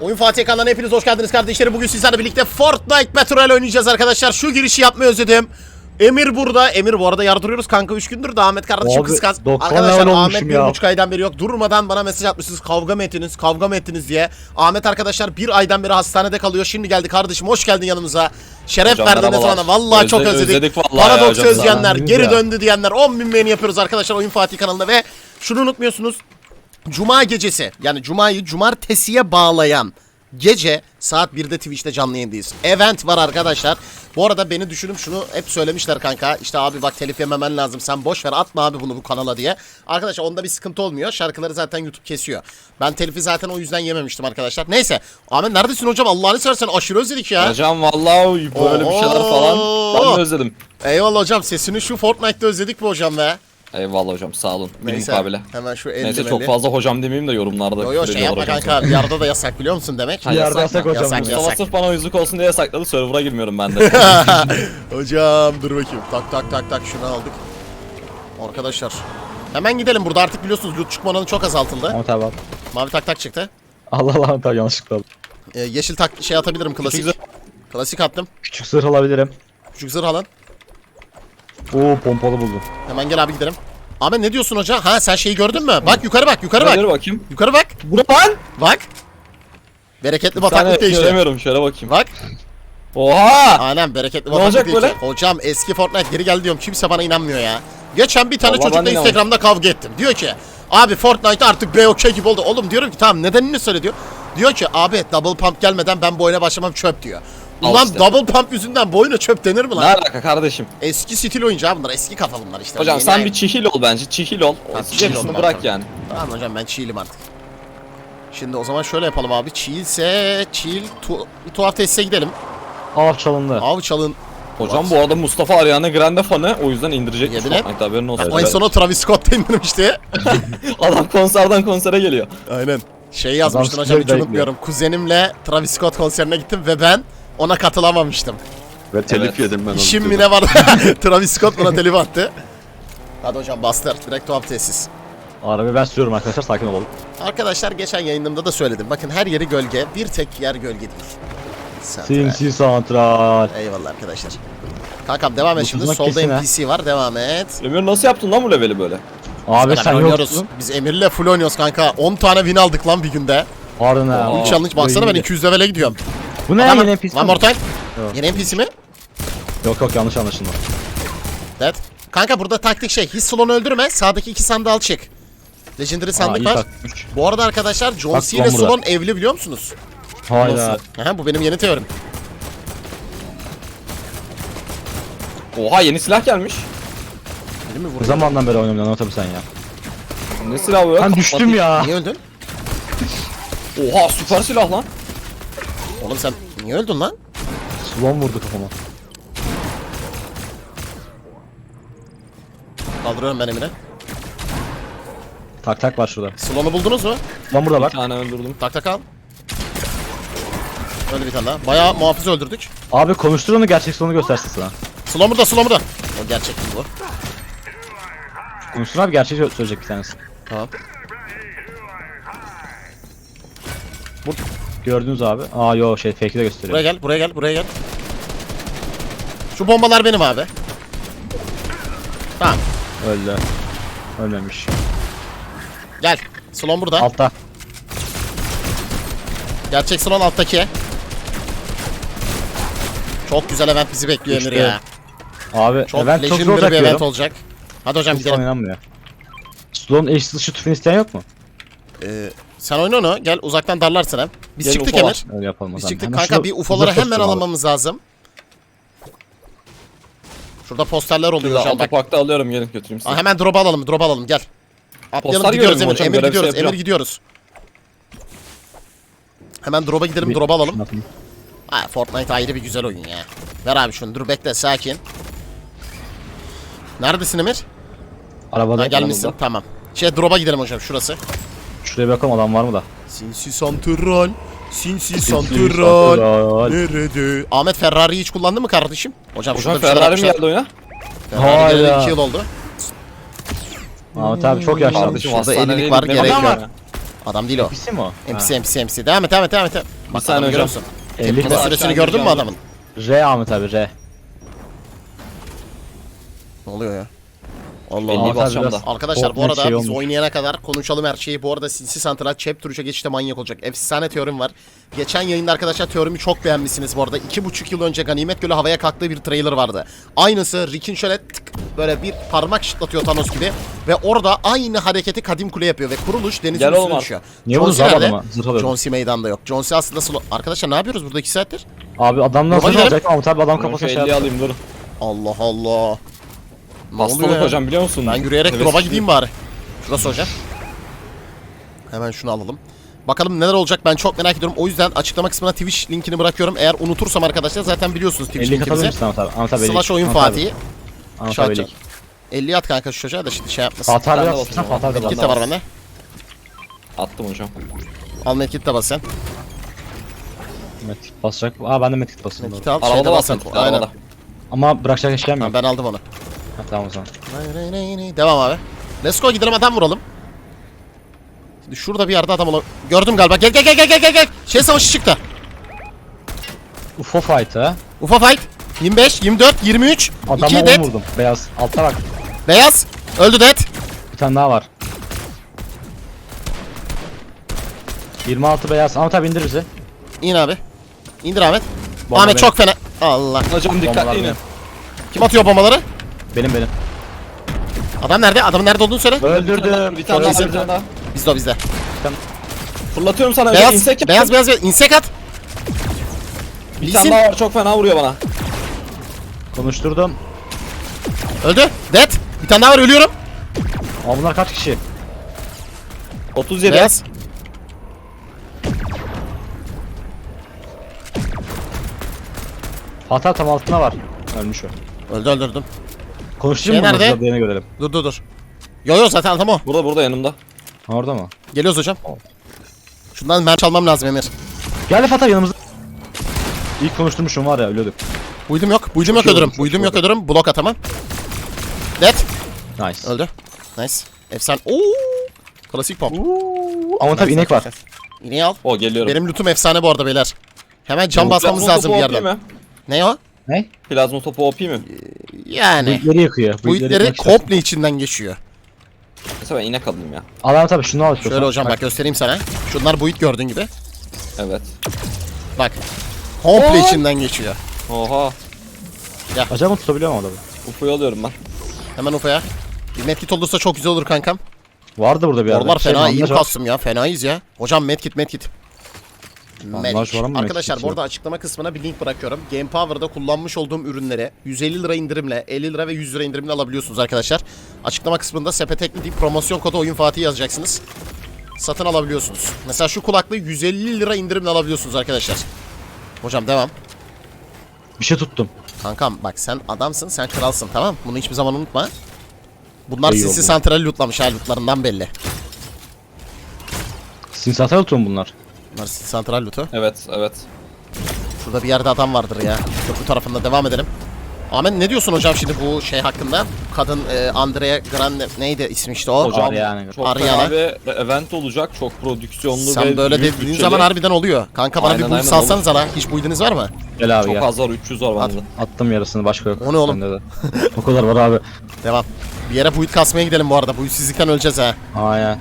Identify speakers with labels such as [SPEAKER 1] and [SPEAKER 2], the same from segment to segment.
[SPEAKER 1] Oyun Fatih kanalına hepiniz hoş geldiniz kardeşlerim. Bugün sizlerle birlikte Fortnite Battle Royale oynayacağız arkadaşlar. Şu girişi yapmayı özledim. Emir burada. Emir bu arada yardırıyoruz kanka 3 gündür da Ahmet kardeşim
[SPEAKER 2] Abi,
[SPEAKER 1] kıskanç.
[SPEAKER 2] 90
[SPEAKER 1] Arkadaşlar Ahmet bir
[SPEAKER 2] ya.
[SPEAKER 1] buçuk aydan beri yok. Durmadan bana mesaj atmışsınız. Kavga mı ettiniz? Kavga mı ettiniz diye. Ahmet arkadaşlar bir aydan beri hastanede kalıyor. Şimdi geldi kardeşim. Hoş geldin yanımıza. Şeref
[SPEAKER 3] Hocam
[SPEAKER 1] verdiniz
[SPEAKER 3] merhabalar.
[SPEAKER 1] bana. Vallahi çok
[SPEAKER 3] Özle-
[SPEAKER 1] özledik.
[SPEAKER 3] özledik vallahi
[SPEAKER 1] Paradoks özleyenler, geri döndü diyenler 10 bin beğeni yapıyoruz arkadaşlar Oyun Fatih kanalında ve şunu unutmuyorsunuz. Cuma gecesi yani Cuma'yı cumartesiye bağlayan gece saat 1'de Twitch'te canlı yayındayız. Event var arkadaşlar. Bu arada beni düşünüp şunu hep söylemişler kanka. İşte abi bak telif yememen lazım. Sen boş ver atma abi bunu bu kanala diye. Arkadaşlar onda bir sıkıntı olmuyor. Şarkıları zaten YouTube kesiyor. Ben telifi zaten o yüzden yememiştim arkadaşlar. Neyse. Ahmet neredesin hocam? Allah'ını seversen aşırı özledik ya.
[SPEAKER 3] Hocam vallahi böyle bir şeyler falan. Ben de özledim.
[SPEAKER 1] Eyvallah hocam. Sesini şu Fortnite'da özledik mi hocam be?
[SPEAKER 3] Eyvallah hocam sağ olun. Bir
[SPEAKER 1] Neyse.
[SPEAKER 3] mukabele.
[SPEAKER 1] Hemen şu 50
[SPEAKER 3] Neyse çok fazla hocam demeyeyim de yorumlarda.
[SPEAKER 1] Yo yo şey yapma
[SPEAKER 3] hocam
[SPEAKER 1] kanka. Bir arada da yasak biliyor musun demek?
[SPEAKER 3] Ha,
[SPEAKER 2] Bir yerde
[SPEAKER 3] yasak
[SPEAKER 2] hocam.
[SPEAKER 1] Yasak,
[SPEAKER 2] ya.
[SPEAKER 1] yasak.
[SPEAKER 3] Sırf bana yüzlük olsun diye yasakladı. Server'a girmiyorum ben de.
[SPEAKER 1] Hocam dur bakayım. Tak tak tak tak şunu aldık. Arkadaşlar. Hemen gidelim. Burada artık biliyorsunuz loot çıkma oranı çok azaltıldı.
[SPEAKER 2] Ama tabi
[SPEAKER 1] Mavi tak tak çıktı.
[SPEAKER 2] Allah Allah tabi yanlışlıkla aldım.
[SPEAKER 1] Ee, yeşil tak şey atabilirim klasik.
[SPEAKER 3] Küçük
[SPEAKER 1] Klasik attım.
[SPEAKER 2] Küçük zırh alabilirim.
[SPEAKER 1] Küçük zırh alın.
[SPEAKER 2] Oo pompalı buldum.
[SPEAKER 1] Hemen gel abi gidelim. Ahmet ne diyorsun hoca? Ha sen şeyi gördün mü? Bak yukarı bak yukarı
[SPEAKER 3] Hadi
[SPEAKER 1] bak.
[SPEAKER 3] bakayım.
[SPEAKER 1] Yukarı bak.
[SPEAKER 3] Bu ne lan?
[SPEAKER 1] Bak. Bereketli bataklık değişti.
[SPEAKER 3] göremiyorum şöyle bakayım.
[SPEAKER 1] Bak.
[SPEAKER 3] Oha!
[SPEAKER 1] Aynen bereketli
[SPEAKER 3] Ne olacak
[SPEAKER 1] bataklık değişti.
[SPEAKER 3] böyle?
[SPEAKER 1] Hocam eski Fortnite geri geldi diyorum. Kimse bana inanmıyor ya. Geçen bir tane
[SPEAKER 3] Vallahi
[SPEAKER 1] çocukla. Instagram'da kavga ettim. Diyor ki abi Fortnite artık BOK gibi oldu. Oğlum diyorum ki tamam nedenini söyle diyor. Diyor ki abi double pump gelmeden ben bu oyuna başlamam çöp diyor. Ulan
[SPEAKER 3] işte.
[SPEAKER 1] double pump yüzünden bu oyuna çöp denir mi
[SPEAKER 3] Ne
[SPEAKER 1] lan?
[SPEAKER 3] alaka kardeşim?
[SPEAKER 1] Eski stil oyuncu abi bunlar. Eski kafa bunlar işte.
[SPEAKER 3] Hocam
[SPEAKER 1] Yeni
[SPEAKER 3] sen
[SPEAKER 1] ay-
[SPEAKER 3] bir çihil ol bence. Çihil ol.
[SPEAKER 1] Ha, çihil ol
[SPEAKER 3] bırak yani.
[SPEAKER 1] Tamam hocam ben çiğilim artık. Şimdi o zaman şöyle yapalım abi. Çiğilse çiğil tu tuhaf tesise gidelim.
[SPEAKER 2] Av çalındı.
[SPEAKER 1] Av çalın.
[SPEAKER 3] Hocam bu arada Mustafa Ariana Grande fanı o yüzden indirecekmiş
[SPEAKER 1] Yemin et.
[SPEAKER 3] Fortnite haberin olsun.
[SPEAKER 1] En son o Travis Scott'ta indirmişti.
[SPEAKER 3] Adam konserden konsere geliyor.
[SPEAKER 1] Aynen. Şey yazmıştın
[SPEAKER 2] Adam
[SPEAKER 1] hocam hiç
[SPEAKER 2] sıcak
[SPEAKER 1] unutmuyorum. Kuzenimle Travis Scott konserine gittim ve ben ona katılamamıştım.
[SPEAKER 4] Ve telif
[SPEAKER 3] Evet.
[SPEAKER 4] yedim ben onu.
[SPEAKER 1] İşim mi ne var? Travis Scott bana telif attı. Hadi hocam bastır. Direkt tuhaf tesis.
[SPEAKER 2] Arabayı ben sürüyorum arkadaşlar sakin olalım.
[SPEAKER 1] Arkadaşlar geçen yayınımda da söyledim. Bakın her yeri gölge. Bir tek yer gölge değil. Santral.
[SPEAKER 2] Sinsi santral.
[SPEAKER 1] Eyvallah arkadaşlar. Kankam devam et şimdi. Solda. NPC var. Devam et.
[SPEAKER 3] Emir nasıl yaptın lan bu leveli böyle?
[SPEAKER 2] Abi
[SPEAKER 1] Beraber
[SPEAKER 2] sen
[SPEAKER 1] oynuyoruz.
[SPEAKER 2] yoksun.
[SPEAKER 1] Biz Emir'le full oynuyoruz kanka. 10 tane win aldık lan bir günde.
[SPEAKER 2] Pardon ha.
[SPEAKER 3] Aa.
[SPEAKER 1] Bir challenge baksana ben
[SPEAKER 2] iyi.
[SPEAKER 1] 200 level'e gidiyorum.
[SPEAKER 2] Bu ne
[SPEAKER 1] Adam-
[SPEAKER 2] yeni NPC?
[SPEAKER 1] Time.
[SPEAKER 2] Yok.
[SPEAKER 1] Yeni NPC mi?
[SPEAKER 2] Yok yok yanlış anlaşılma.
[SPEAKER 1] Evet. Kanka burada taktik şey. His slonu öldürme. Sağdaki iki sandığı al çık. Legendary
[SPEAKER 2] Aa,
[SPEAKER 1] sandık
[SPEAKER 2] iyi
[SPEAKER 1] var. Bu arada arkadaşlar John
[SPEAKER 2] Bak,
[SPEAKER 1] C ile
[SPEAKER 2] burada.
[SPEAKER 1] Slon evli biliyor musunuz?
[SPEAKER 2] Hayda.
[SPEAKER 1] Aha, bu benim yeni teorim.
[SPEAKER 3] Oha yeni silah gelmiş.
[SPEAKER 1] Değil mi
[SPEAKER 2] Ne
[SPEAKER 1] vuruyor?
[SPEAKER 2] zamandan beri oynuyorum lan tabii sen ya.
[SPEAKER 3] Ne silahı bu ya?
[SPEAKER 2] Ben düştüm ya.
[SPEAKER 1] Niye öldün?
[SPEAKER 3] Oha süper silah lan.
[SPEAKER 1] Oğlum sen niye öldün lan?
[SPEAKER 2] Slon vurdu kafama.
[SPEAKER 1] Kaldırıyorum ben Emir'e.
[SPEAKER 2] Tak tak var şurada.
[SPEAKER 1] Slon'u buldunuz mu?
[SPEAKER 2] Slon burada
[SPEAKER 3] Bir
[SPEAKER 2] bak.
[SPEAKER 3] tane öldürdüm.
[SPEAKER 1] Tak tak al. Öyle bir tane daha. Bayağı muhafız öldürdük.
[SPEAKER 2] Abi konuştur onu gerçek slonu göstersin sana.
[SPEAKER 1] Slon burada, Slon burada. O gerçek değil bu.
[SPEAKER 2] Konuştur abi gerçeği sö- söyleyecek bir tanesi.
[SPEAKER 1] Tamam.
[SPEAKER 2] Gördünüz abi. Aa yo şey fake'i de gösteriyor.
[SPEAKER 1] Buraya gel, buraya gel, buraya gel. Şu bombalar benim abi. Tamam.
[SPEAKER 2] Öldü. Ölmemiş.
[SPEAKER 1] Gel. Slon burada.
[SPEAKER 2] Altta.
[SPEAKER 1] Gerçek Slon alttaki. Çok güzel event bizi bekliyor Emir
[SPEAKER 2] İşte.
[SPEAKER 1] ya.
[SPEAKER 2] Abi
[SPEAKER 1] Çok
[SPEAKER 2] event çok zor
[SPEAKER 1] legendary bir event olacak. Hadi hocam
[SPEAKER 2] Kimse
[SPEAKER 1] gidelim.
[SPEAKER 2] oynanmıyor. Slon eş dışı tüfeğini isteyen yok mu?
[SPEAKER 1] Ee, sen oyna onu. Gel uzaktan darlarsın hem. Biz
[SPEAKER 3] Gel
[SPEAKER 1] çıktık Emir.
[SPEAKER 2] Öyle yapalım o
[SPEAKER 1] Biz
[SPEAKER 2] zaman.
[SPEAKER 1] çıktık
[SPEAKER 2] Hemen
[SPEAKER 1] kanka
[SPEAKER 2] şunu
[SPEAKER 1] bir UFO'ları
[SPEAKER 2] uzak
[SPEAKER 1] hemen
[SPEAKER 2] tuttum abi.
[SPEAKER 1] alamamız lazım. Şurada posterler oluyor hocam bak.
[SPEAKER 3] otoparkta alıyorum gelin götüreyim sizi.
[SPEAKER 1] Aa, hemen drop alalım, drop alalım gel. Atlayalım
[SPEAKER 3] Poster
[SPEAKER 1] gidiyoruz
[SPEAKER 3] görüyorum
[SPEAKER 1] Emir.
[SPEAKER 3] hocam,
[SPEAKER 1] Emir
[SPEAKER 3] görevse
[SPEAKER 1] gidiyoruz, Emir
[SPEAKER 3] yapacağım.
[SPEAKER 1] gidiyoruz. Hemen drop'a gidelim,
[SPEAKER 2] Bir-
[SPEAKER 1] drop alalım.
[SPEAKER 2] şunu atayım.
[SPEAKER 1] Ha, Fortnite ayrı bir güzel oyun ya. Ver abi şunu, dur bekle, sakin. Neredesin Emir?
[SPEAKER 2] Arabada
[SPEAKER 1] Ha, gelmişsin, tamam. Şey drop'a gidelim hocam, şurası.
[SPEAKER 2] Şuraya bakalım adam var mı da.
[SPEAKER 1] Sinsi santral, sinsi
[SPEAKER 2] santral.
[SPEAKER 1] Nerede? Ahmet Ferrari'yi hiç kullandın mı kardeşim? Hocam,
[SPEAKER 3] Hocam
[SPEAKER 1] şurada bir şeyler
[SPEAKER 3] Ferrari mi
[SPEAKER 1] yapmışlar.
[SPEAKER 3] geldi oyuna?
[SPEAKER 1] Ferrari geleli
[SPEAKER 2] Hayda.
[SPEAKER 1] 2 yıl oldu.
[SPEAKER 2] Ahmet abi çok yaşlanmış.
[SPEAKER 3] Kardeşim
[SPEAKER 1] Şurada
[SPEAKER 3] hastanedeydik,
[SPEAKER 1] evlilik var,
[SPEAKER 3] ne
[SPEAKER 1] gerek
[SPEAKER 3] bakıyorsun
[SPEAKER 1] yok.
[SPEAKER 3] ya?
[SPEAKER 1] Adam değil o.
[SPEAKER 2] NPC mi o?
[SPEAKER 1] NPC NPC NPC. Devam et devam et devam et. Bak
[SPEAKER 3] saniye
[SPEAKER 1] adamı görüyor
[SPEAKER 3] hocam.
[SPEAKER 1] musun?
[SPEAKER 2] 50
[SPEAKER 1] Tepkime
[SPEAKER 2] var.
[SPEAKER 1] süresini gördün mü adamın?
[SPEAKER 2] R Ahmet abi R.
[SPEAKER 1] Ne oluyor ya? Allah
[SPEAKER 3] 50'yi
[SPEAKER 1] Allah.
[SPEAKER 2] Abi
[SPEAKER 3] basacağım
[SPEAKER 2] biraz-
[SPEAKER 3] da.
[SPEAKER 1] Arkadaşlar bu
[SPEAKER 2] Fortnite
[SPEAKER 1] arada
[SPEAKER 2] şey
[SPEAKER 1] biz
[SPEAKER 2] olmuş.
[SPEAKER 1] oynayana kadar konuşalım her şeyi. Bu arada Sinsi Santral Chap Turuş'a geçişte manyak olacak. Efsane teorim var. Geçen yayında arkadaşlar teorimi çok beğenmişsiniz bu arada. İki buçuk yıl önce Ganimet Gölü havaya kalktığı bir trailer vardı. Aynısı Rick'in şöyle tık böyle bir parmak şıklatıyor Thanos gibi. Ve orada aynı hareketi Kadim Kule yapıyor. Ve kuruluş denizin
[SPEAKER 3] Gel
[SPEAKER 1] üstüne
[SPEAKER 3] olmaz.
[SPEAKER 1] düşüyor.
[SPEAKER 2] Niye
[SPEAKER 1] John
[SPEAKER 2] bunu
[SPEAKER 1] C nerede?
[SPEAKER 2] Zırh alıyorum.
[SPEAKER 1] John C meydanda yok. John C aslında solo... Arkadaşlar ne yapıyoruz burada iki saattir?
[SPEAKER 2] Abi adamdan
[SPEAKER 1] Baba
[SPEAKER 2] sonra
[SPEAKER 1] gidelim.
[SPEAKER 2] olacak? Ahmet abi adam
[SPEAKER 3] şu
[SPEAKER 2] kafasına şey
[SPEAKER 3] 50'yi
[SPEAKER 2] yaptı.
[SPEAKER 3] alayım dur.
[SPEAKER 1] Allah Allah.
[SPEAKER 3] Hastalık
[SPEAKER 1] ya?
[SPEAKER 3] hocam biliyor musun?
[SPEAKER 1] Ben yürüyerek
[SPEAKER 3] Heves
[SPEAKER 1] drop'a gideyim bari. Şurası hocam. Hemen şunu alalım. Bakalım neler olacak ben çok merak ediyorum. O yüzden açıklama kısmına Twitch linkini bırakıyorum. Eğer unutursam arkadaşlar zaten biliyorsunuz Twitch
[SPEAKER 2] 50 katabilir
[SPEAKER 1] linkimizi.
[SPEAKER 2] misin Ahmet abi? Ahmet abi 50.
[SPEAKER 1] Slash oyun. Fatih'i.
[SPEAKER 2] Abi 50.
[SPEAKER 1] 50 at kanka şu çocuğa da şimdi şey yapmasın.
[SPEAKER 2] Fatih abi yapsın. Fatih abi
[SPEAKER 1] Medkit
[SPEAKER 3] de
[SPEAKER 1] var bende.
[SPEAKER 3] Attım hocam.
[SPEAKER 1] Al medkit de bas sen.
[SPEAKER 2] Medkit basacak. Aa ben de medkit basayım.
[SPEAKER 1] Medkit al.
[SPEAKER 3] Arabada
[SPEAKER 1] bas sen. Aynen.
[SPEAKER 2] Ama bırakacak eşyam yok.
[SPEAKER 1] ben aldım onu.
[SPEAKER 2] Ha, tamam o zaman.
[SPEAKER 1] Devam abi. Let's go gidelim adam vuralım. Şimdi şurada bir yerde adam olur. Gördüm galiba. Gel gel gel gel gel gel gel. Şey savaşı çıktı.
[SPEAKER 2] UFO fight ha.
[SPEAKER 1] Ufa fight. 25, 24, 23.
[SPEAKER 2] Adama
[SPEAKER 1] 2
[SPEAKER 2] 10
[SPEAKER 1] dead.
[SPEAKER 2] vurdum. Beyaz. Altta bak.
[SPEAKER 1] Beyaz. Öldü dead.
[SPEAKER 2] Bir tane daha var. 26 beyaz. Ahmet abi indir bizi.
[SPEAKER 1] İn abi. İndir Ahmet.
[SPEAKER 2] Bomba
[SPEAKER 1] Ahmet
[SPEAKER 2] benim.
[SPEAKER 1] çok fena. Allah.
[SPEAKER 3] Hocam
[SPEAKER 2] Bombalar
[SPEAKER 3] dikkatli inin.
[SPEAKER 2] benim.
[SPEAKER 1] Kim atıyor bombaları?
[SPEAKER 2] Benim benim.
[SPEAKER 1] Adam nerede? Adamın nerede olduğunu söyle.
[SPEAKER 2] Öldürdüm.
[SPEAKER 3] Bir tane daha
[SPEAKER 1] Sonra
[SPEAKER 3] bir tane daha.
[SPEAKER 1] Bizde o bizde.
[SPEAKER 3] Fırlatıyorum sana.
[SPEAKER 1] Beyaz,
[SPEAKER 3] insek
[SPEAKER 1] beyaz, beyaz, beyaz. İnsek at.
[SPEAKER 3] Bir tane daha var çok fena vuruyor bana.
[SPEAKER 2] Konuşturdum.
[SPEAKER 1] Öldü. Dead. Bir tane daha var ölüyorum.
[SPEAKER 2] Aa bunlar kaç kişi?
[SPEAKER 3] 37.
[SPEAKER 1] Beyaz.
[SPEAKER 2] Abi tam altına var. Ölmüş o.
[SPEAKER 1] Öldü öldürdüm.
[SPEAKER 2] Konuşayım
[SPEAKER 1] Şey
[SPEAKER 2] mı?
[SPEAKER 1] nerede?
[SPEAKER 2] Diğerini görelim.
[SPEAKER 1] Dur dur dur. Yo yo zaten adam o.
[SPEAKER 3] Burada burada yanımda.
[SPEAKER 2] Orada mı?
[SPEAKER 1] Geliyoruz hocam. Şundan merch almam lazım Emir.
[SPEAKER 2] Geldi Fatih yanımızda. İlk konuşturmuşum var ya ölüyorduk.
[SPEAKER 1] Buydum yok. Buydum yok
[SPEAKER 2] Çok iyi
[SPEAKER 1] öldürüm.
[SPEAKER 2] oldu, çok
[SPEAKER 1] Buydum
[SPEAKER 2] iyi
[SPEAKER 1] yok
[SPEAKER 2] oldu.
[SPEAKER 1] öldürüm. Blok atamam. Dead.
[SPEAKER 2] Nice.
[SPEAKER 1] Öldü. Nice. Efsane. Oo. Klasik pop.
[SPEAKER 2] Ama tabi inek var.
[SPEAKER 1] İneği al.
[SPEAKER 3] O geliyorum.
[SPEAKER 1] Benim lootum efsane bu arada beyler. Hemen cam basmamız lazım bir yerden. Ne o?
[SPEAKER 2] Ne?
[SPEAKER 3] Plazma topu OP mi?
[SPEAKER 1] Yani.
[SPEAKER 2] Buitleri yıkıyor.
[SPEAKER 1] Bu itleri
[SPEAKER 2] yıkmak istersen.
[SPEAKER 1] komple içinden geçiyor.
[SPEAKER 3] Mesela ben inek alayım ya.
[SPEAKER 2] Al abi şunu al.
[SPEAKER 1] Şöyle hocam bak göstereyim sana. Şunlar buit gördüğün gibi.
[SPEAKER 3] Evet.
[SPEAKER 1] Bak. Komple
[SPEAKER 3] Oo.
[SPEAKER 1] içinden geçiyor.
[SPEAKER 3] Oha.
[SPEAKER 2] Acaba tutabiliyor mu adamı?
[SPEAKER 3] UFO'yu alıyorum ben.
[SPEAKER 1] Hemen ufaya. Bir medkit olursa çok güzel olur kankam.
[SPEAKER 2] Vardı burada bir yerde.
[SPEAKER 1] Oralar
[SPEAKER 2] Şey,
[SPEAKER 1] fena iyi
[SPEAKER 2] bandaj var.
[SPEAKER 1] kastım ya. Fenayız ya. Hocam medkit medkit.
[SPEAKER 2] Bandaj
[SPEAKER 1] Medik.
[SPEAKER 2] var ama
[SPEAKER 1] Arkadaşlar bu arada açıklama kısmına bir link bırakıyorum. Game Power'da kullanmış olduğum ürünleri 150 lira indirimle, 50 lira ve 100 lira indirimle alabiliyorsunuz arkadaşlar. Açıklama kısmında sepet deyip promosyon kodu oyun Fatih yazacaksınız. Satın alabiliyorsunuz. Mesela şu kulaklığı 150 lira indirimle alabiliyorsunuz arkadaşlar. Hocam devam.
[SPEAKER 2] Bir şey tuttum.
[SPEAKER 1] Kankam bak sen adamsın sen kralsın tamam Bunu hiçbir zaman unutma. Bunlar
[SPEAKER 2] İyi
[SPEAKER 1] sisi
[SPEAKER 2] oldu.
[SPEAKER 1] santrali lootlamış ha lootlarından belli.
[SPEAKER 2] Sinsatör tutum bunlar.
[SPEAKER 1] Bunlar santral lootu.
[SPEAKER 3] Evet evet.
[SPEAKER 1] Şurada bir yerde adam vardır ya. Köprü tarafında devam edelim. Ahmet ne diyorsun hocam şimdi bu şey hakkında? Kadın e, Andrea Grande neydi ismi işte o?
[SPEAKER 3] Hocam
[SPEAKER 2] Ariana.
[SPEAKER 3] çok
[SPEAKER 1] Ariana.
[SPEAKER 3] bir event olacak. Çok prodüksiyonlu ve
[SPEAKER 1] Sen böyle dediğin
[SPEAKER 3] bütçeli.
[SPEAKER 1] zaman harbiden oluyor. Kanka bana
[SPEAKER 3] Aynen,
[SPEAKER 1] bir build salsanız la. Hiç build'iniz var mı?
[SPEAKER 2] Gel abi
[SPEAKER 3] Çok
[SPEAKER 2] gel.
[SPEAKER 3] az var 300 var bende.
[SPEAKER 2] Attım yarısını başka yok.
[SPEAKER 1] O ne oğlum?
[SPEAKER 2] O kadar var abi.
[SPEAKER 1] Devam. Bir yere build kasmaya gidelim bu arada. Buildsizlikten öleceğiz ha.
[SPEAKER 2] Aynen.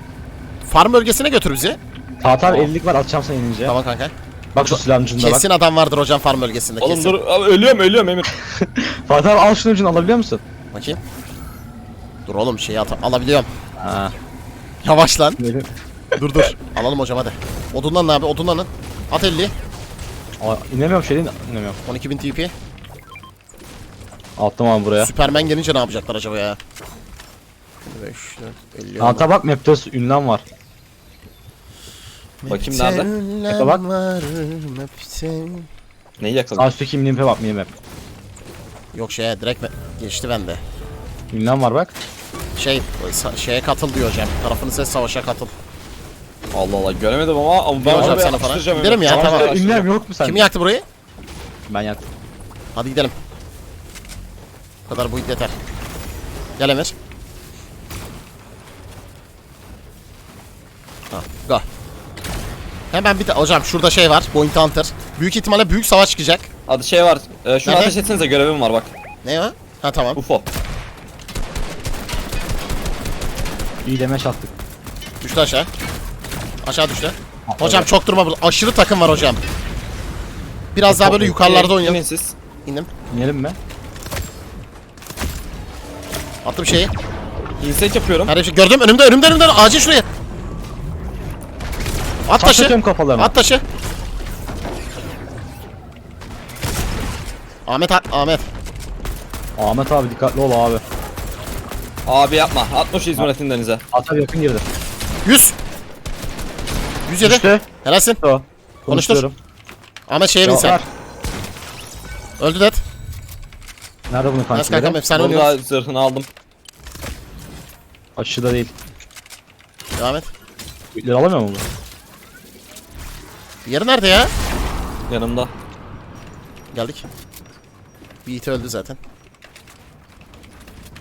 [SPEAKER 1] Farm bölgesine götür bizi.
[SPEAKER 2] Fatih abi 50'lik var atacağım sana inince.
[SPEAKER 1] Tamam kanka.
[SPEAKER 2] Bak şu silahın ucunda bak.
[SPEAKER 1] Kesin adam vardır hocam farm bölgesinde
[SPEAKER 3] Oğlum
[SPEAKER 1] kesin.
[SPEAKER 3] dur abi, ölüyorum ölüyorum Emir.
[SPEAKER 2] Fatih abi al şunun ucunu alabiliyor musun?
[SPEAKER 1] Bakayım. Dur oğlum şeyi at alabiliyorum.
[SPEAKER 2] Ha.
[SPEAKER 1] Yavaş lan. Dur dur. Alalım hocam hadi. Odunlanın abi odunlanın. At 50.
[SPEAKER 2] Aa, inemiyorum şey değil inemiyorum.
[SPEAKER 1] 12.000 TP.
[SPEAKER 2] Attım abi buraya.
[SPEAKER 1] Süpermen gelince ne yapacaklar acaba ya? 5, 4, 50.
[SPEAKER 2] Ata bak map'te ünlem var.
[SPEAKER 3] Bakayım nerede?
[SPEAKER 2] Efe bak.
[SPEAKER 3] Neyi yakaladın?
[SPEAKER 2] mini map'e bak mini map.
[SPEAKER 1] Yok şeye direkt mi- geçti bende.
[SPEAKER 2] Ünlem var bak.
[SPEAKER 1] Şey sa- şeye katıl diyor hocam. Tarafını ses savaşa katıl.
[SPEAKER 3] Allah Allah göremedim ama, ama ben
[SPEAKER 1] hocam sana falan.
[SPEAKER 3] Emir.
[SPEAKER 1] ya, tamam.
[SPEAKER 3] yapıştıracağım.
[SPEAKER 2] Ünlem yok mu sende?
[SPEAKER 1] Kim yaktı burayı?
[SPEAKER 2] Ben yaktım.
[SPEAKER 1] Hadi gidelim. Bu kadar bu yeter. Gel Emir. Ha, go. Hemen bir de hocam şurada şey var. Point Hunter. Büyük ihtimalle büyük savaş çıkacak.
[SPEAKER 3] Hadi şey var. E, şunu
[SPEAKER 1] Nerede?
[SPEAKER 3] ateş etsenize görevim var bak.
[SPEAKER 1] Ne o? Ha tamam.
[SPEAKER 3] UFO.
[SPEAKER 2] İyi demeç attık.
[SPEAKER 1] Düştü aşağı. Aşağı düştü. Hocam çok durma burada. Aşırı takım var hocam. Biraz daha böyle yukarılarda oynayalım.
[SPEAKER 3] İnin siz.
[SPEAKER 1] İndim.
[SPEAKER 2] İnelim mi?
[SPEAKER 1] Attım şeyi.
[SPEAKER 3] Insek yapıyorum.
[SPEAKER 1] Her şey gördüm önümde önümde önümde acil şuraya. At taşı. At taşı. Ahmet Ahmet.
[SPEAKER 2] Ahmet abi dikkatli ol abi.
[SPEAKER 3] Abi yapma. Atma şu İzmir'in denize.
[SPEAKER 2] Ata yakın girdi.
[SPEAKER 1] 100. 107.
[SPEAKER 2] İşte.
[SPEAKER 1] Helalsin.
[SPEAKER 2] O.
[SPEAKER 1] Konuştur.
[SPEAKER 2] Konuşturuyorum.
[SPEAKER 1] Ahmet şeye bin sen. Öldü det.
[SPEAKER 2] Nerede bunun
[SPEAKER 1] Nasıl kankam
[SPEAKER 2] kankileri?
[SPEAKER 1] efsane oynuyoruz.
[SPEAKER 3] Burada zırhını aldım.
[SPEAKER 2] Aşıda değil.
[SPEAKER 1] Devam et.
[SPEAKER 2] Büyükleri alamıyor mu bu?
[SPEAKER 1] Yeri nerede ya?
[SPEAKER 3] Yanımda.
[SPEAKER 1] Geldik. Bir it öldü zaten.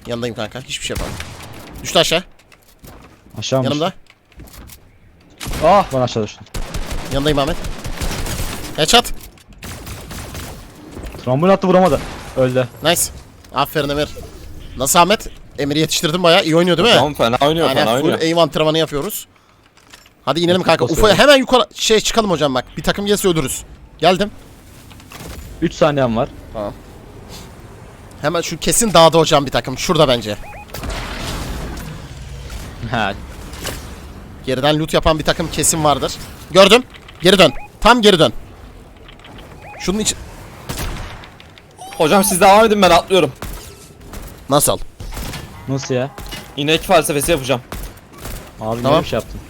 [SPEAKER 1] Yanındayım kanka. Hiçbir şey yapamam. Düştü aşağı.
[SPEAKER 2] Aşağı mı?
[SPEAKER 1] Yanımda.
[SPEAKER 2] Ah ben aşağı düştüm.
[SPEAKER 1] Yanındayım Ahmet. Headshot.
[SPEAKER 2] Trambol attı vuramadı. Öldü.
[SPEAKER 1] Nice. Aferin Emir. Nasıl Ahmet? Emir'i yetiştirdin bayağı. iyi oynuyor değil mi?
[SPEAKER 3] Tamam fena oynuyor
[SPEAKER 1] Aynen
[SPEAKER 3] fena
[SPEAKER 1] full
[SPEAKER 3] oynuyor.
[SPEAKER 1] aim antrenmanı yapıyoruz. Hadi inelim kanka. Ufo'ya hemen yukarı şey çıkalım hocam bak. Bir takım gelse öldürürüz. Geldim.
[SPEAKER 2] 3 saniyem var.
[SPEAKER 1] Hemen şu kesin dağda hocam bir takım. Şurada bence.
[SPEAKER 2] Ha.
[SPEAKER 1] Geriden loot yapan bir takım kesin vardır. Gördüm. Geri dön. Tam geri dön. Şunun için...
[SPEAKER 3] Hocam siz devam edin ben atlıyorum.
[SPEAKER 1] Nasıl?
[SPEAKER 2] Nasıl ya?
[SPEAKER 3] İnek felsefesi yapacağım.
[SPEAKER 2] Abi
[SPEAKER 1] Tamam.
[SPEAKER 2] ne bir şey yaptın?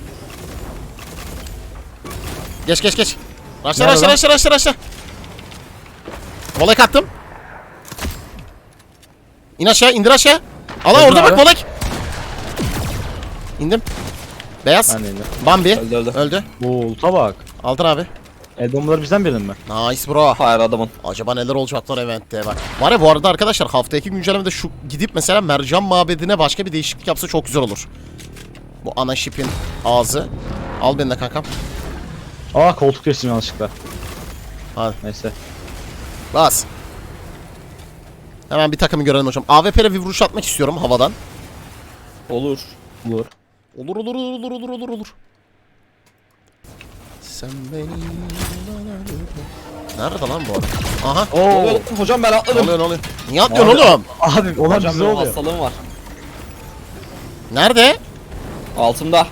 [SPEAKER 1] Geç geç geç. Raşla raşla raşla raşla raşla. Volek attım. İn aşağı indir aşağı. Allah
[SPEAKER 2] Gördün
[SPEAKER 1] orada bak
[SPEAKER 2] abi.
[SPEAKER 1] volek. İndim. Beyaz.
[SPEAKER 2] Ben de indim.
[SPEAKER 1] Bambi.
[SPEAKER 3] Öldü öldü.
[SPEAKER 1] Öldü.
[SPEAKER 2] Oo ulta bak.
[SPEAKER 1] Aldın abi.
[SPEAKER 2] El bombaları bizden birinin mi?
[SPEAKER 1] Nice bro.
[SPEAKER 3] Hayır adamın.
[SPEAKER 1] Acaba neler olacaklar eventte bak. Var ya bu arada arkadaşlar haftaki güncellemede şu gidip mesela mercan mabedine başka bir değişiklik yapsa çok güzel olur. Bu ana ship'in ağzı. Al beni de kankam.
[SPEAKER 2] Aa koltuk geçtim yanlışlıkla.
[SPEAKER 1] Hadi.
[SPEAKER 2] Neyse.
[SPEAKER 1] Bas. Hemen bir takımı görelim hocam. AWP'le bir vuruş atmak istiyorum havadan.
[SPEAKER 3] Olur.
[SPEAKER 2] Olur.
[SPEAKER 1] Olur olur olur olur olur olur. Sen beni Nerede lan bu adam? Aha.
[SPEAKER 2] Oo.
[SPEAKER 3] oluyor? Hocam ben
[SPEAKER 1] Ne
[SPEAKER 3] atladım.
[SPEAKER 1] oluyor ne oluyor? Niye atlıyorsun oğlum?
[SPEAKER 2] Abi olan
[SPEAKER 3] Hocam
[SPEAKER 2] bize
[SPEAKER 3] benim
[SPEAKER 2] oluyor.
[SPEAKER 3] hastalığım var.
[SPEAKER 1] Nerede?
[SPEAKER 3] Altımda.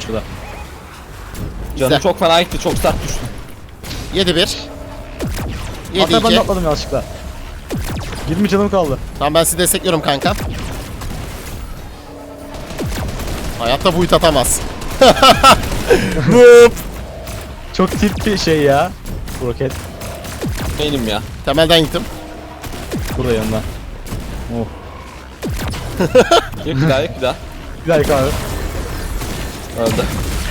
[SPEAKER 2] Şurada.
[SPEAKER 3] Canım
[SPEAKER 1] Güzel.
[SPEAKER 3] çok fena gitti çok sert düştü.
[SPEAKER 1] 7-1. 7
[SPEAKER 2] Hatta ben
[SPEAKER 1] 2.
[SPEAKER 2] de atladım yanlışlıkla. 20 canım kaldı.
[SPEAKER 1] Tamam ben sizi destekliyorum kanka. Hayatta bu it atamaz. Noob.
[SPEAKER 2] Çok tip bir şey ya. Bu roket.
[SPEAKER 3] Benim ya.
[SPEAKER 1] Temelden gittim.
[SPEAKER 2] Burada yanında. Oh.
[SPEAKER 3] Yık bir daha yık bir daha.
[SPEAKER 2] Bir dakika abi.
[SPEAKER 3] Öldü.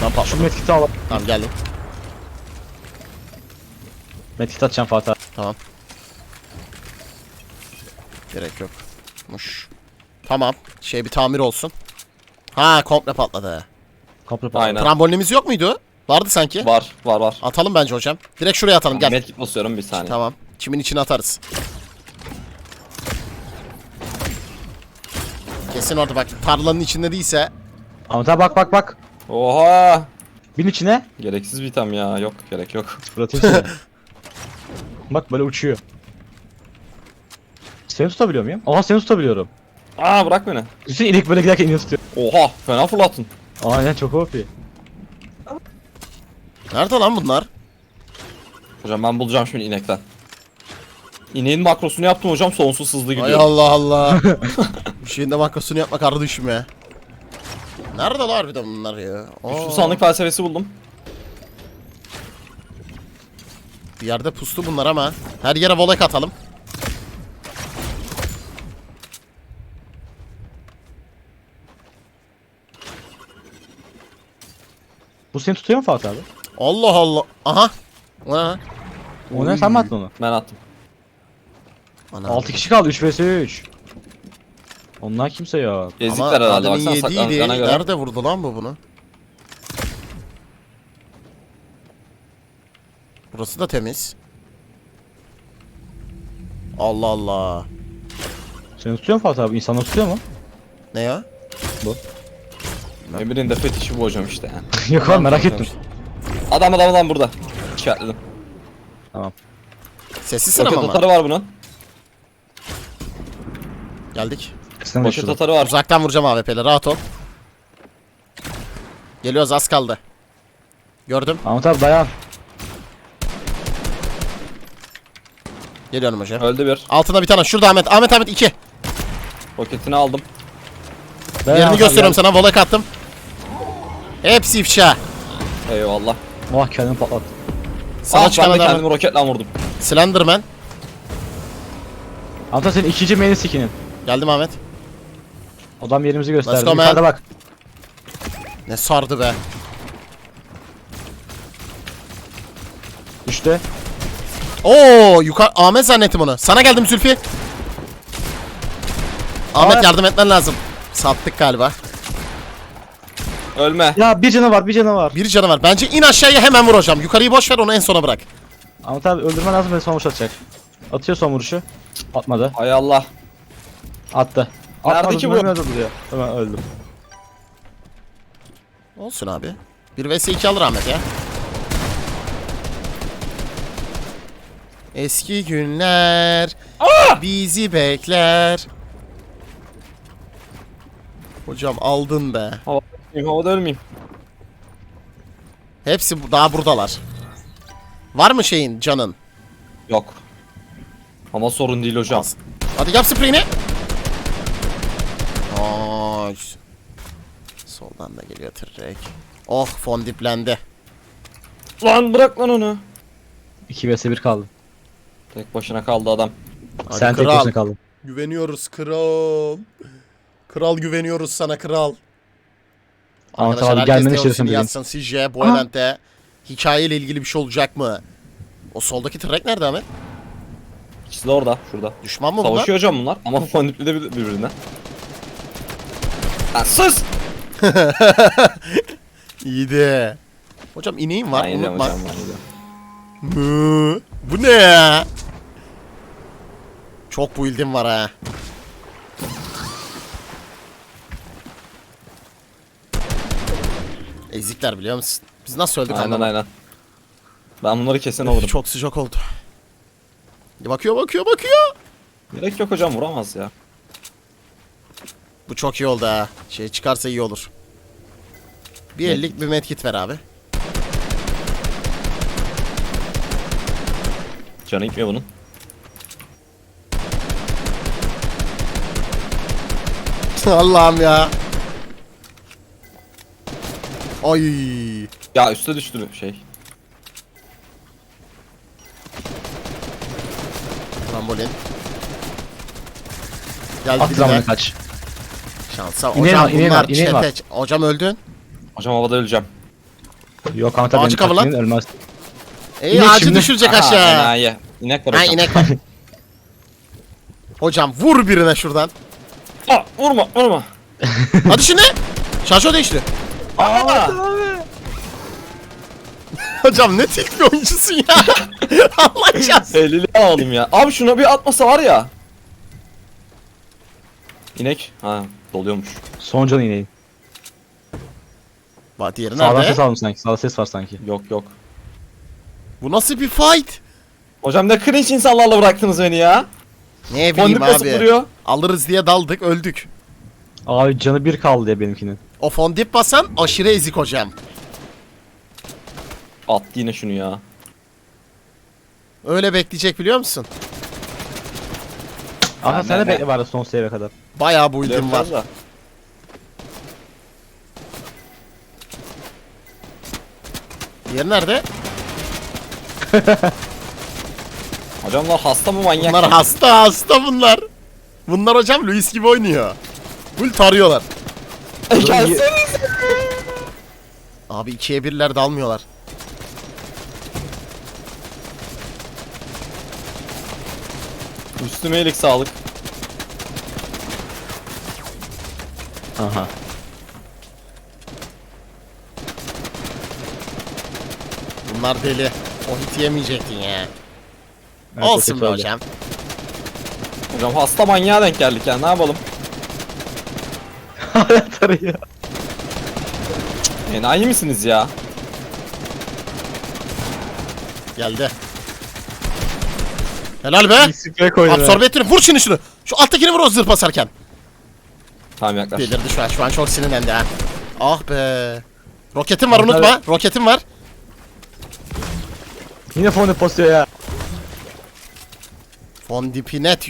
[SPEAKER 1] Lan patladı.
[SPEAKER 2] Şu medkit'i al.
[SPEAKER 1] Tamam geldim.
[SPEAKER 2] Medkit atacağım Fatih abi.
[SPEAKER 1] Tamam. Gerek yokmuş. Tamam. Şey bir tamir olsun. Ha komple patladı.
[SPEAKER 2] Kapı
[SPEAKER 3] Aynen.
[SPEAKER 1] Trambolinimiz yok muydu? Vardı sanki.
[SPEAKER 3] Var var var.
[SPEAKER 1] Atalım bence hocam. Direkt şuraya atalım gel.
[SPEAKER 3] Medkit basıyorum bir saniye.
[SPEAKER 1] Tamam. Kimin içine atarız? Kesin orada bak. Tarlanın içinde değilse.
[SPEAKER 2] Ahmet abi bak bak bak.
[SPEAKER 3] Oha.
[SPEAKER 2] Bin içine.
[SPEAKER 3] Gereksiz bir item ya. Yok gerek yok.
[SPEAKER 2] Fırlatayım seni. bak böyle uçuyor. Seni tutabiliyor muyum? Aha seni tutabiliyorum.
[SPEAKER 3] Aa bırak beni.
[SPEAKER 2] Hüseyin inek böyle giderken iniyor tutuyor.
[SPEAKER 3] Oha fena fırlattın.
[SPEAKER 2] Aynen çok OP.
[SPEAKER 1] Nerede lan bunlar?
[SPEAKER 3] Hocam ben bulacağım şimdi inekten. İneğin makrosunu yaptım hocam sonsuz hızlı
[SPEAKER 1] Ay
[SPEAKER 3] gidiyor.
[SPEAKER 1] Allah Allah. Bir şeyin de makrosunu yapma kardeşim ya. Nerede lan harbiden bunlar ya? Aa,
[SPEAKER 3] sandık felsefesi buldum.
[SPEAKER 1] Bir yerde pustu bunlar ama. Her yere volek atalım.
[SPEAKER 2] Bu seni tutuyor mu Fatih abi?
[SPEAKER 1] Allah Allah. Aha. O ne lan?
[SPEAKER 2] O ne sen mi attın onu?
[SPEAKER 3] Ben attım.
[SPEAKER 1] Ana.
[SPEAKER 2] 6 kişi kaldı 3 vs 3. Onlar kimse yok.
[SPEAKER 1] Ama
[SPEAKER 3] Ezikler herhalde
[SPEAKER 1] adamın
[SPEAKER 3] baksana
[SPEAKER 1] yediğiydi.
[SPEAKER 3] saklandıklarına göre.
[SPEAKER 1] Nerede vurdu lan bu bunu? Burası da temiz. Allah Allah.
[SPEAKER 2] Seni tutuyor mu Fatih abi? İnsanları tutuyor mu?
[SPEAKER 1] Ne ya?
[SPEAKER 3] Emir'in de fetişi bu hocam işte yani.
[SPEAKER 2] Yok abi merak ettim.
[SPEAKER 3] Adam adam adam burada. İşaretledim.
[SPEAKER 2] Tamam.
[SPEAKER 1] Sessizsin
[SPEAKER 3] Roket
[SPEAKER 1] ama ama.
[SPEAKER 3] atarı var bunun.
[SPEAKER 1] Geldik.
[SPEAKER 2] Sesine
[SPEAKER 3] Roket
[SPEAKER 2] başladı.
[SPEAKER 3] atarı var.
[SPEAKER 1] Uzaktan vuracağım AWP'leri rahat ol. Geliyoruz az kaldı. Gördüm.
[SPEAKER 2] Ahmet abi dayan.
[SPEAKER 1] Geliyorum hocam.
[SPEAKER 3] Öldü bir.
[SPEAKER 1] Altında bir tane. Şurada Ahmet. Ahmet Ahmet 2.
[SPEAKER 3] Roketini aldım.
[SPEAKER 2] dayan
[SPEAKER 1] Yerini
[SPEAKER 2] Ahmet abi,
[SPEAKER 1] gösteriyorum
[SPEAKER 2] gel.
[SPEAKER 1] sana. Volek attım. Hepsi ifşa.
[SPEAKER 3] Eyvallah.
[SPEAKER 2] Oh kendimi patlattı.
[SPEAKER 1] Sana
[SPEAKER 3] ah
[SPEAKER 1] çıkan
[SPEAKER 3] ben de
[SPEAKER 1] adamı.
[SPEAKER 3] kendimi roketle vurdum.
[SPEAKER 1] Slenderman.
[SPEAKER 2] Ahmet abi senin ikinci main skinin.
[SPEAKER 1] Geldim Ahmet.
[SPEAKER 2] Adam yerimizi gösterdi.
[SPEAKER 1] Go, man.
[SPEAKER 2] Yukarıda bak.
[SPEAKER 1] Ne sardı be.
[SPEAKER 2] Düştü.
[SPEAKER 1] Oo yukarı Ahmet zannettim onu. Sana geldim Zülfü. Ahmet
[SPEAKER 2] Ahmet.
[SPEAKER 1] yardım etmen lazım. Sattık galiba.
[SPEAKER 3] Ölme.
[SPEAKER 2] Ya bir canı var bir canı var.
[SPEAKER 1] Bir canı var. Bence in aşağıya hemen vur hocam. Yukarıyı boş ver onu en sona bırak.
[SPEAKER 2] Ahmet abi öldürmen lazım ve son vuruş atacak. Atıyor son vuruşu. Atmadı.
[SPEAKER 3] Hay Allah.
[SPEAKER 2] Attı.
[SPEAKER 3] Nerede ki bu?
[SPEAKER 2] Hemen öldüm.
[SPEAKER 1] Olsun abi. Bir vs 2 alır Ahmet ya. Eski günler bizi bekler. Hocam aldın be.
[SPEAKER 3] Havada ölmeyeyim.
[SPEAKER 1] Hepsi bu- daha buradalar. Var mı şeyin canın?
[SPEAKER 3] Yok. Ama sorun değil hocam.
[SPEAKER 1] Hadi yap spreyini. Nice. Soldan da geliyor tırrek. Oh fondiplendi.
[SPEAKER 3] Lan bırak lan onu.
[SPEAKER 2] 2 vs 1 kaldı.
[SPEAKER 3] Tek başına kaldı adam.
[SPEAKER 1] Hadi
[SPEAKER 2] Sen tek
[SPEAKER 1] kral.
[SPEAKER 2] başına kaldın.
[SPEAKER 1] Güveniyoruz kral. Kral güveniyoruz sana kral.
[SPEAKER 2] Ahmet abi gelmeni istiyorsun dedim.
[SPEAKER 1] yazsın. Sizce bu eventte hikayeyle ilgili bir şey olacak mı? O soldaki tırrek nerede Ahmet?
[SPEAKER 3] İkisi de orada. Şurada.
[SPEAKER 1] Düşman mı bunlar?
[SPEAKER 3] Savaşıyor hocam bunlar. Ama fondipli de bir- birbirine. Lan sus!
[SPEAKER 1] İyiydi. Hocam ineğim var
[SPEAKER 3] gidiyorum
[SPEAKER 1] unutma.
[SPEAKER 3] hocam ben gidiyorum.
[SPEAKER 1] Mı? Bu ne ya? Çok build'im var ha. Ezikler biliyor musun? Biz nasıl öldük
[SPEAKER 3] Aynen
[SPEAKER 1] anlamadım.
[SPEAKER 3] aynen. Ben bunları kesin alırım.
[SPEAKER 1] Çok sıcak oldu. Bakıyor bakıyor bakıyor.
[SPEAKER 3] Gerek yok hocam vuramaz ya.
[SPEAKER 1] Bu çok iyi oldu ha. Şey çıkarsa iyi olur. Bir ellik bir medkit ver abi.
[SPEAKER 3] Canı gitmiyor bunun.
[SPEAKER 1] Allah'ım ya. Ay.
[SPEAKER 3] Ya üste düştü şey.
[SPEAKER 1] Trambolin. Geldi
[SPEAKER 2] At
[SPEAKER 1] bir
[SPEAKER 2] kaç.
[SPEAKER 1] Şansa.
[SPEAKER 2] İneğin
[SPEAKER 1] Hocam
[SPEAKER 2] ineğin
[SPEAKER 1] bunlar
[SPEAKER 2] var.
[SPEAKER 1] çete. Hocam öldün.
[SPEAKER 3] Hocam havada öleceğim.
[SPEAKER 2] Yok Ahmet abi
[SPEAKER 1] Ağacı
[SPEAKER 2] benim
[SPEAKER 1] kapı lan.
[SPEAKER 2] taktiğin ölmez.
[SPEAKER 1] İyi
[SPEAKER 2] İnek
[SPEAKER 1] ağacı
[SPEAKER 2] şimdi.
[SPEAKER 1] düşürecek
[SPEAKER 3] Aha,
[SPEAKER 1] aşağı.
[SPEAKER 3] enayi. İnek var
[SPEAKER 1] Ha
[SPEAKER 3] hocam.
[SPEAKER 1] inek var. Hocam vur birine şuradan.
[SPEAKER 3] Aa, vurma vurma.
[SPEAKER 1] Hadi şimdi. Şarjör değişti.
[SPEAKER 3] Aa!
[SPEAKER 1] Hocam ne tek bir oyuncusun ya. Allah şans.
[SPEAKER 3] 50'li alalım ya. Abi şuna bir atmasa var ya. İnek. Ha doluyormuş.
[SPEAKER 2] Son canı ineğin.
[SPEAKER 1] Bak diğeri
[SPEAKER 2] Sağdan
[SPEAKER 1] nerede?
[SPEAKER 2] ses aldım sanki. Sağda ses var sanki.
[SPEAKER 3] Yok yok.
[SPEAKER 1] Bu nasıl bir fight?
[SPEAKER 3] Hocam ne cringe insanlarla bıraktınız beni ya.
[SPEAKER 1] Ne bileyim
[SPEAKER 3] Fondip basıp
[SPEAKER 1] abi.
[SPEAKER 3] duruyor.
[SPEAKER 1] Alırız diye daldık öldük.
[SPEAKER 2] Abi canı bir kaldı ya benimkinin.
[SPEAKER 1] O fondip basan aşırı ezik hocam.
[SPEAKER 3] Attı yine şunu ya.
[SPEAKER 1] Öyle bekleyecek biliyor musun?
[SPEAKER 2] Aha
[SPEAKER 3] ben-
[SPEAKER 2] bekle bari son save'e kadar.
[SPEAKER 1] Bayağı bu ildim var.
[SPEAKER 3] Da.
[SPEAKER 1] Diğeri nerede?
[SPEAKER 3] Hocamlar hasta mı manyak?
[SPEAKER 1] Bunlar
[SPEAKER 3] mı?
[SPEAKER 1] hasta hasta bunlar. Bunlar hocam Luis gibi oynuyor. Full tarıyorlar.
[SPEAKER 3] E, Gelsene.
[SPEAKER 1] Abi ikiye birler dalmıyorlar.
[SPEAKER 3] Üstüme iyilik sağlık.
[SPEAKER 2] Aha.
[SPEAKER 1] Bunlar deli. O hit yemeyecektin ya.
[SPEAKER 2] Evet,
[SPEAKER 1] Olsun be
[SPEAKER 2] oldu.
[SPEAKER 1] hocam.
[SPEAKER 3] Hocam hasta manyağa denk geldik ya ne yapalım?
[SPEAKER 2] Hayat arıyor.
[SPEAKER 3] Enayi misiniz ya?
[SPEAKER 1] Geldi. Helal be.
[SPEAKER 2] Sprey koydu.
[SPEAKER 1] Absorbe ettin. Vur şimdi şunu. Şu alttakini vur o zırh basarken.
[SPEAKER 3] Tamam yaklaş.
[SPEAKER 1] Delirdi şu an. Şu an çok sinirlendi ha. Ah be. Roketim var
[SPEAKER 2] Abi,
[SPEAKER 1] unutma. Roketim var.
[SPEAKER 2] Yine fonu postuyor ya.
[SPEAKER 1] Fondipinet.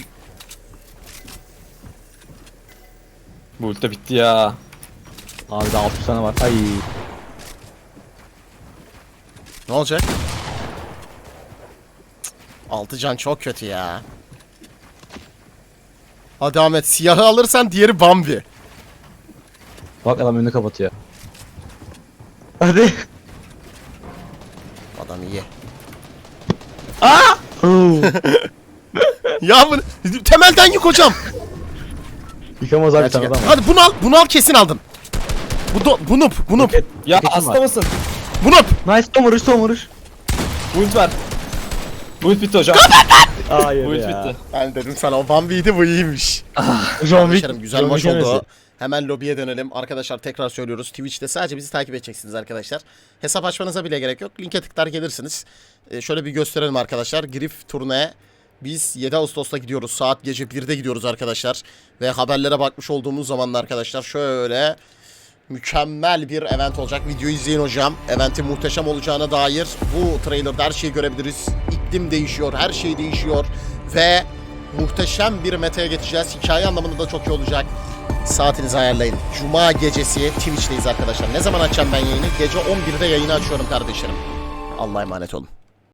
[SPEAKER 3] Bu ulti bitti ya.
[SPEAKER 2] Abi daha 60 tane var. Ay.
[SPEAKER 1] Ne olacak? Altı can çok kötü ya. Hadi Ahmet siyahı alırsan diğeri Bambi.
[SPEAKER 2] Bak adam önünü kapatıyor. Hadi.
[SPEAKER 1] Adam iyi.
[SPEAKER 2] Huu.
[SPEAKER 1] Ya bu temelden yık hocam.
[SPEAKER 2] Yıkamaz abi tane
[SPEAKER 1] Gerçekten.
[SPEAKER 2] adam.
[SPEAKER 1] Hadi bunu al. Bunu al kesin aldın. Bu do, bunu bunu
[SPEAKER 2] Roket-
[SPEAKER 3] Ya
[SPEAKER 2] roketim
[SPEAKER 3] hasta
[SPEAKER 2] var.
[SPEAKER 3] mısın?
[SPEAKER 1] bunu.
[SPEAKER 2] Nice son vuruş son vuruş.
[SPEAKER 3] Bu ver. Bu ulti bitti hocam.
[SPEAKER 2] Hayır
[SPEAKER 3] Bu ulti
[SPEAKER 2] ya.
[SPEAKER 3] bitti.
[SPEAKER 1] Ben dedim sana o Bambi'ydi bu iyiymiş.
[SPEAKER 2] John Wick.
[SPEAKER 1] Arkadaşlarım güzel
[SPEAKER 2] John
[SPEAKER 1] maç
[SPEAKER 2] Wick
[SPEAKER 1] oldu.
[SPEAKER 2] yemesi.
[SPEAKER 1] Hemen lobiye dönelim. Arkadaşlar tekrar söylüyoruz. Twitch'te sadece bizi takip edeceksiniz arkadaşlar. Hesap açmanıza bile gerek yok. Linke tıklar gelirsiniz. Ee, şöyle bir gösterelim arkadaşlar. Grif turneye biz 7 Ağustos'ta gidiyoruz. Saat gece 1'de gidiyoruz arkadaşlar. Ve haberlere bakmış olduğumuz zaman da arkadaşlar şöyle mükemmel bir event olacak. Videoyu izleyin hocam. Eventin muhteşem olacağına dair bu trailerda her şeyi görebiliriz. İklim değişiyor, her şey değişiyor ve muhteşem bir metaya geçeceğiz. Hikaye anlamında da çok iyi olacak. Saatinizi ayarlayın. Cuma gecesi Twitch'teyiz arkadaşlar. Ne zaman açacağım ben yayını? Gece 11'de yayını açıyorum kardeşlerim. Allah'a emanet olun.